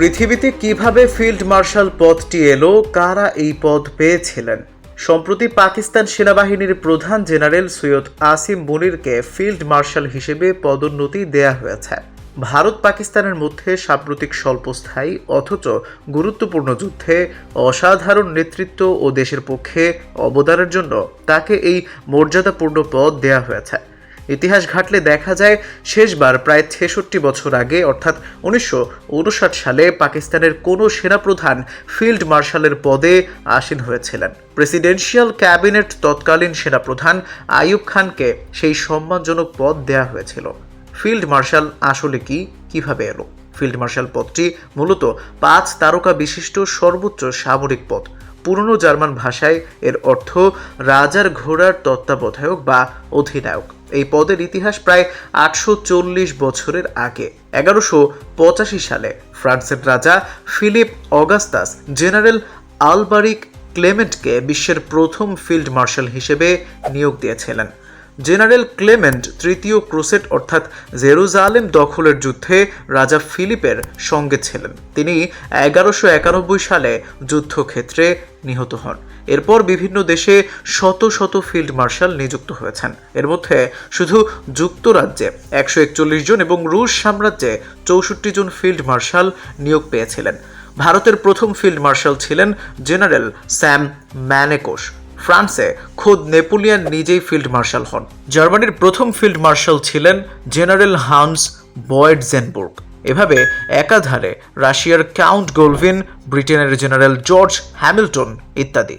পৃথিবীতে কীভাবে field marshal পদটি এলো, কারা এই পদ পেয়েছিলেন? সম্প্রতি পাকিস্তান সেনাবাহিনীর প্রধান জেনারেল সৈয়দ আসিম মুনিরকে ফিল্ড মার্শাল হিসেবে পদোন্নতি দেয়া হয়েছে। ভারত পাকিস্তানের মধ্যে সাম্প্রতিক স্বল্পস্থায়ী অথচ গুরুত্বপূর্ণ যুদ্ধে অসাধারণ নেতৃত্ব ও দেশের পক্ষে অবদানের জন্য তাকে এই মর্যাদাপূর্ণ পদ দেয়া হয়েছে। ইতিহাস ঘাটলে দেখা যায় শেষবার প্রায় ছেষট্টি বছর আগে, অর্থাৎ উনিশশো উনষাট সালে, পাকিস্তানের কোনো সেনাপ্রধান ফিল্ড মার্শালের পদে আসীন হয়েছিলেন। প্রেসিডেন্সিয়াল ক্যাবিনেট তৎকালীন সেনাপ্রধান আইয়ুব খানকে সেই সম্মানজনক পদ দেয়া হয়েছিল। ফিল্ড মার্শাল আসলে কি? কীভাবে এলো? ফিল্ড মার্শাল পদটি মূলত পাঁচ তারকা বিশিষ্ট সর্বোচ্চ সামরিক পদ। পুরনো জার্মান ভাষায় এর অর্থ রাজার ঘোড়ার তত্ত্বাবধায়ক বা অধিনায়ক। এই পদের ইতিহাস প্রায় আটশো চল্লিশ বছরের আগে। এগারোশো পঁচাশি সালে ফ্রান্সের রাজা ফিলিপ অগাস্তাস জেনারেল আলবারিক ক্লেমেন্টকে বিশ্বের প্রথম ফিল্ড মার্শাল হিসেবে নিয়োগ দিয়েছিলেন। জেনারেল ক্লেমেন্ট তৃতীয় ক্রুসেট অর্থাৎ জেরুজালেম দখলের যুদ্ধে রাজা ফিলিপের সঙ্গে ছিলেন। তিনি এগারোশো একানব্বই সালে যুদ্ধক্ষেত্রে নিহত হন। এরপর বিভিন্ন দেশে শত শত ফিল্ড মার্শাল নিযুক্ত হয়েছেন। এর মধ্যে শুধু যুক্তরাজ্যে একশো একচল্লিশ জন এবং রুশ সাম্রাজ্যে চৌষট্টি জন ফিল্ড মার্শাল নিয়োগ পেয়েছিলেন। ভারতের প্রথম ফিল্ড মার্শাল ছিলেন জেনারেল স্যাম ম্যানেকোস ফ্রান্সে খোদ নেপোলিয়ান নিজেই ফিল্ড মার্শাল হন। জার্মানির প্রথম ফিল্ড মার্শাল ছিলেন জেনারেল হান্স বয়েডজেনবুর্গ। এভাবে একাধারে রাশিয়ার কাউন্ট গোলভিন, ব্রিটেনের জেনারেল জর্জ হ্যামিল্টন ইত্যাদি।